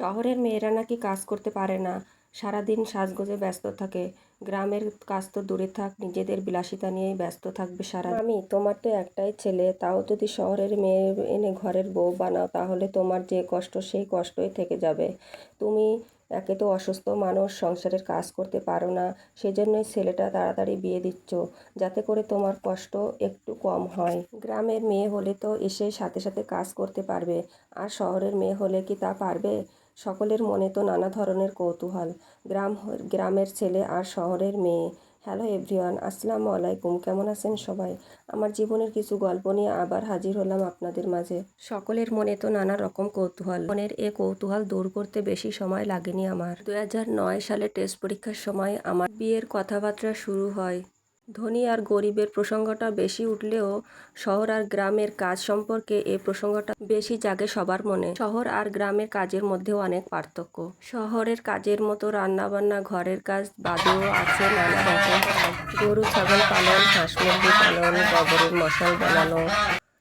শহরের মেয়েরা নাকি কাজ করতে পারে না, সারাদিন সাজগোজে ব্যস্ত থাকে। গ্রামের কাজ তো দূরে থাক, নিজেদের বিলাসিতা নিয়েই ব্যস্ত থাকবে সারা আমি, তোমার তো একটাই ছেলে, তাও যদি শহরের মেয়ে এনে ঘরের বউ বানাও, তাহলে তোমার যে কষ্ট, সেই কষ্টই থেকে যাবে। তুমি একে তো অসুস্থ মানুষ, সংসারের কাজ করতে পারো না, সেজন্যই ছেলেটা তাড়াতাড়ি বিয়ে দিচ্ছ, যাতে করে তোমার কষ্ট একটু কম হয়। গ্রামের মেয়ে হলে তো এসে সাথে সাথে কাজ করতে পারবে, আর শহরের মেয়ে হলে কি তা পারবে? সকলের মনে তো নানা ধরনের কৌতূহল। গ্রাম গ্রামের ছেলে আর শহরের মেয়ে। হ্যালো এভরিওয়ান, আসসালামু আলাইকুম, কেমন আছেন সবাই? আমার জীবনের কিছু গল্প নিয়ে আবার হাজির হলাম আপনাদের মাঝে। সকলের মনে তো নানা রকম কৌতূহল। মনের এ কৌতূহল দূর করতে বেশি সময় লাগেনি আমার। নয় সালে টেস্ট পরীক্ষার সময় আমার বিয়ের কথাবার্তা শুরু হয়। ধনী আর গরিবের প্রসঙ্গটা বেশি উঠলেও শহর আর গ্রামের কাজ সম্পর্কে এ প্রসঙ্গটা বেশি জাগে সবার মনে। শহর আর গ্রামের কাজের মধ্যেও অনেক পার্থক্য। শহরের কাজের মতো রান্নাবান্না, ঘরের কাজ বাদেও আছে নানা রকম। গরু, ছাগল পালন, হাঁস মুরগি পালন, গোবরের মশাল বানানো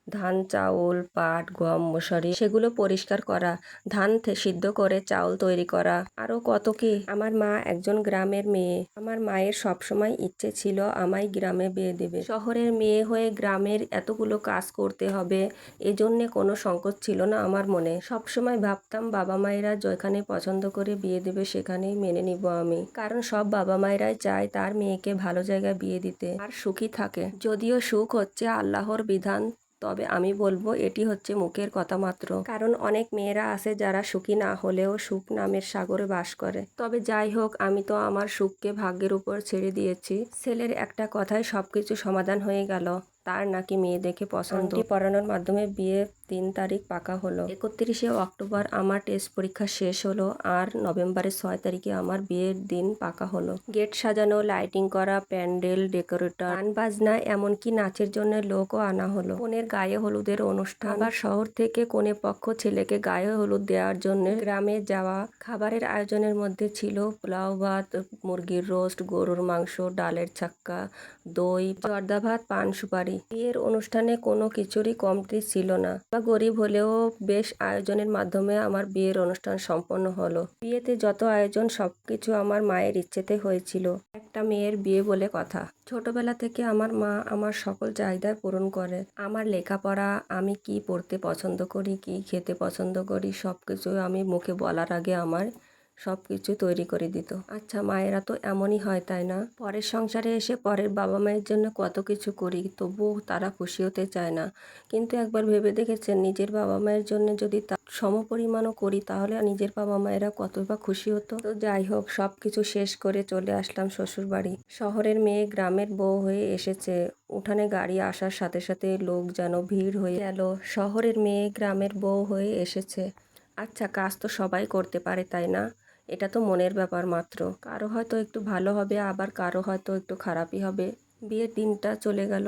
ধান, চাউল, পাট, গম মশারি সেগুলো পরিষ্কার করা, ধান সিদ্ধ করে চাউল তৈরি করা। আরও কত কি? আমার মা একজন গ্রামের মেয়ে। আমার মায়ের সবসময় ইচ্ছে ছিল আমায় গ্রামে বিয়ে দেবে। শহরের মেয়ে হয়ে গ্রামের এতগুলো কাজ করতে হবে, এজন্যে কোনো সংকোচ ছিল না আমার মনে। সবসময় ভাবতাম বাবা মায়েরা যেখানে পছন্দ করে বিয়ে দেবে সেখানেই মেনে নিব আমি। কারণ সব বাবা মায়েরাই চায় তার মেয়েকে ভালো জায়গায় বিয়ে দিতে আর সুখী থাকে। যদিও সুখ হচ্ছে আল্লাহর বিধান তবে আমি বলব এটি হচ্ছে মুখের কথা মাত্র। কারণ অনেক মেয়েরা আছে যারা সুখী না হলেও সুখ নামের সাগরে বাস করে। তবে যাই হোক, আমি তো আমার সুখকে ভাগ্যের উপর ছেড়ে দিয়েছি। ছেলের একটা কথায় সবকিছু সমাধান হয়ে গেল। তার নাকি মেয়ে দেখে পছন্দ। পড়ানোর মাধ্যমে বিয়ে তিন তারিখ পাকা হলো। একত্রিশে অক্টোবর আমার টেস্ট পরীক্ষা শেষ হলো আর নভেম্বরের ছয় তারিখে আমার বিয়ের দিন পাকা হলো। গেট সাজানো, লাইটিং করা, প্যান্ডেল, ডেকোরেটর, গান বাজনা, এমনকি নাচের জন্য লোকও আনা হলো। কনের গায়ে হলুদের অনুষ্ঠান। আবার শহর থেকে কনে পক্ষ ছেলেকে গায়ে হলুদ দেওয়ার জন্য গ্রামে যাওয়া খাবারের আয়োজনের মধ্যে ছিল পোলাও ভাত, মুরগির রোস্ট, গরুর মাংস, ডালের ছাক্কা, দই, জর্দা ভাত, পান সুপারি। বিয়ের অনুষ্ঠানে কোনো কিছুরই কমতি ছিল না। বা গরিব হলেও বেশ আয়োজনের মাধ্যমে আমার বিয়ের অনুষ্ঠান সম্পন্ন হলো। বিয়েতে যত আয়োজন, সবকিছু আমার মায়ের ইচ্ছেতে হয়েছিল। একটা মেয়ের বিয়ে বলে কথা। ছোটবেলা থেকে আমার মা আমার সকল চাহিদা পূরণ করে। আমার লেখাপড়া আমি কি পড়তে পছন্দ করি, কি খেতে পছন্দ করি সব কিছু আমি মুখে বলার আগে আমার সব কিছু তৈরি করে দিত। আচ্ছা মায়েরা তো এমনই হয়, তাই না? পরের সংসারে এসে পরের বাবা মায়ের জন্য কত কিছু করি তবুও তারা খুশি হতে চায় না। কিন্তু একবার ভেবে দেখেছেন, নিজের বাবা মায়ের জন্য যদি তা সমপরিমাণও করি, তাহলে নিজের বাবা মায়েরা কতই বা খুশি হতো? তো যাই হোক সব কিছু শেষ করে চলে আসলাম শ্বশুর বাড়ি শহরের মেয়ে গ্রামের বউ হয়ে এসেছে। উঠানে গাড়ি আসার সাথে সাথে লোক যেন ভিড় হয়ে গেল। শহরের মেয়ে গ্রামের বউ হয়ে এসেছে। আচ্ছা কাজ তো সবাই করতে পারে, তাই না? এটা তো মনের ব্যাপার মাত্র। কারও হয়তো একটু ভালো হবে, আবার কারও হয়তো একটু খারাপই হবে। বিয়ের দিনটা চলে গেল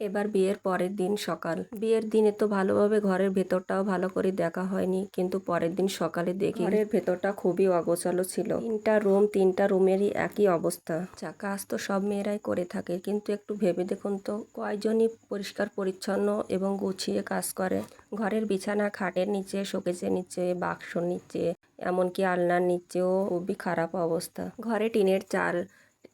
এবার বিয়ের পরের দিন সকাল। বিয়ের দিনে তো ভালোভাবে ঘরের ভেতরটাও ভালো করে দেখা হয়নি কিন্তু পরের দিন সকালে দেখি ঘরের ভেতরটা খুবই অগোছালো ছিল। তিনটা রুম তিনটা রুমেরই একই অবস্থা। আচ্ছা কাজ তো সব মেয়েরাই করে থাকে কিন্তু একটু ভেবে দেখুন তো কয়জনই পরিষ্কার পরিচ্ছন্ন এবং গুছিয়ে কাজ করে? ঘরের বিছানা খাটের নিচে শোকেসের নিচে বাক্সর নিচে এমনকি আলনার নিচেও খুবই খারাপ অবস্থা। ঘরে টিনের চাল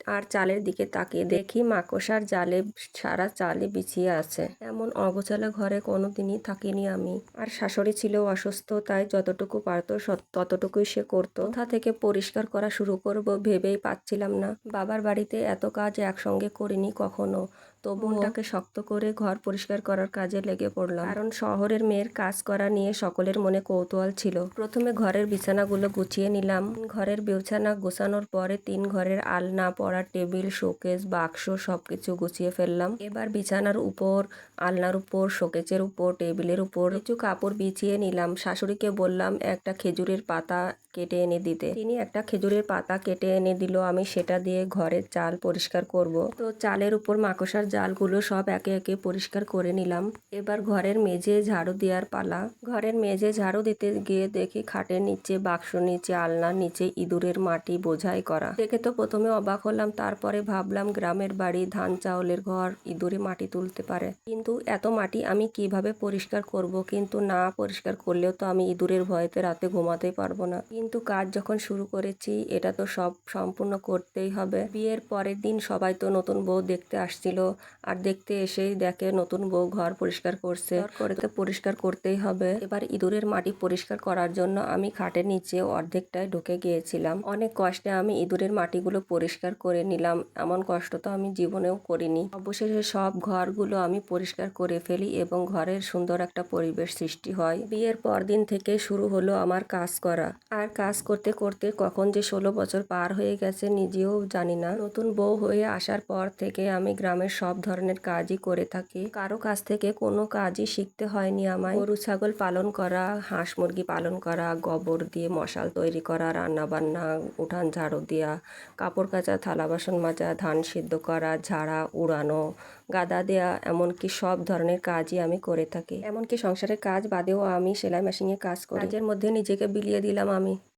আর চালের দিকে তাকিয়ে দেখি মাকসার জালে সারা চালে বিছিয়ে আছে। এমন অগোছালো ঘরে কোনোদিনই থাকিনি আমি। আর শাশুড়ি ছিল অসুস্থ, তাই যতটুকু পারত ততটুকুই সে করতো। কোথা থেকে পরিষ্কার করা শুরু করব ভেবেই পাচ্ছিলাম না। বাবার বাড়িতে এত কাজ একসঙ্গে করিনি কখনো। তবু মনটাকে শক্ত করে ঘর পরিষ্কার করার কাজে লেগে পড়লাম। কারণ শহরের মেয়ের কাজ করা নিয়ে সকলের মনে কৌতূহল ছিল। প্রথমে ঘরের বিছানাগুলো গুছিয়ে নিলাম। ঘরের বিছানা গোছানোর পরে তিন ঘরের আলনা পড়া টেবিল শোকেস বাক্স সবকিছু গুছিয়ে ফেললাম। এবার বিছানার উপর আলনার উপর শোকেসের উপর টেবিলের উপর কিছু কাপড় বিছিয়ে নিলাম। শাশুড়িকে বললাম একটা খেজুরের পাতা কেটে এনে দিতে। তিনি একটা খেজুরের পাতা কেটে এনে দিল আমি সেটা দিয়ে ঘরের চাল পরিষ্কার করব। তো চালের উপর মাকড়সার জালগুলো সব একে একে পরিষ্কার করে নিলাম। এবার ঘরের মেঝে ঝাড়ু দেওয়ার পালা। ঘরের মেঝে ঝাড়ু দিতে গিয়ে দেখি খাটের নিচে বাক্স নিচে, আলনার নিচে ইঁদুরের মাটি বোঝাই করা। দেখে তো প্রথমে অবাক হলাম, তারপরে ভাবলাম গ্রামের বাড়ি ধান, চাউলের ঘর, ইঁদুরে মাটি তুলতে পারে। কিন্তু এত মাটি আমি কীভাবে পরিষ্কার করব? কিন্তু না, পরিষ্কার করলেও তো আমি ইঁদুরের ভয়েতে রাতে ঘুমাতে পারব না। কিন্তু কাজ যখন শুরু করেছি, এটা তো সব সম্পূর্ণ করতেই হবে। বিয়ের পরের দিন সবাই তো নতুন বউ দেখতে আসছিল। আর দেখতে এসেই দেখে নতুন বউ ঘর পরিষ্কার করছে। করে তো পরিষ্কার করতেই হবে। এবার ইঁদুরের মাটি পরিষ্কার করার জন্য আমি খাটের নিচে অর্ধেকটায় ঢুকে গিয়েছিলাম। অনেক কষ্টে আমি ইঁদুরের মাটিগুলো পরিষ্কার করে নিলাম। এমন কষ্ট তো আমি জীবনেও করিনি। অবশেষে সব ঘরগুলো আমি পরিষ্কার করে ফেলি এবং ঘরের সুন্দর একটা পরিবেশ সৃষ্টি হয়। বিয়ের পরদিন থেকে শুরু হলো আমার কাজ করা। আর কাজ করতে করতে কখন যে ষোলো বছর পার হয়ে গেছে নিজেও জানি না। নতুন বউ হয়ে আসার পর থেকে আমি গ্রামের সব ধরনের কাজই করে থাকি। কারও কাছ থেকে কোনো কাজই শিখতে হয়নি আমায়। গরু, ছাগল পালন করা, হাঁস মুরগি পালন করা, গোবর দিয়ে মশাল তৈরি করা রান্না বান্না উঠান ঝাড়ু দেওয়া কাপড় কাচা, থালা বাসন মাজা, ধান সিদ্ধ করা, ঝাড়া, উড়ানো, গাদা দেয়া, এমনকি সব ধরনের কাজই আমি করে থাকি। এমনকি সংসারের কাজ বাদেও আমি সেলাই মেশিনে কাজ করি। কাজের মধ্যে নিজেকে বিলিয়ে দিলাম আমি।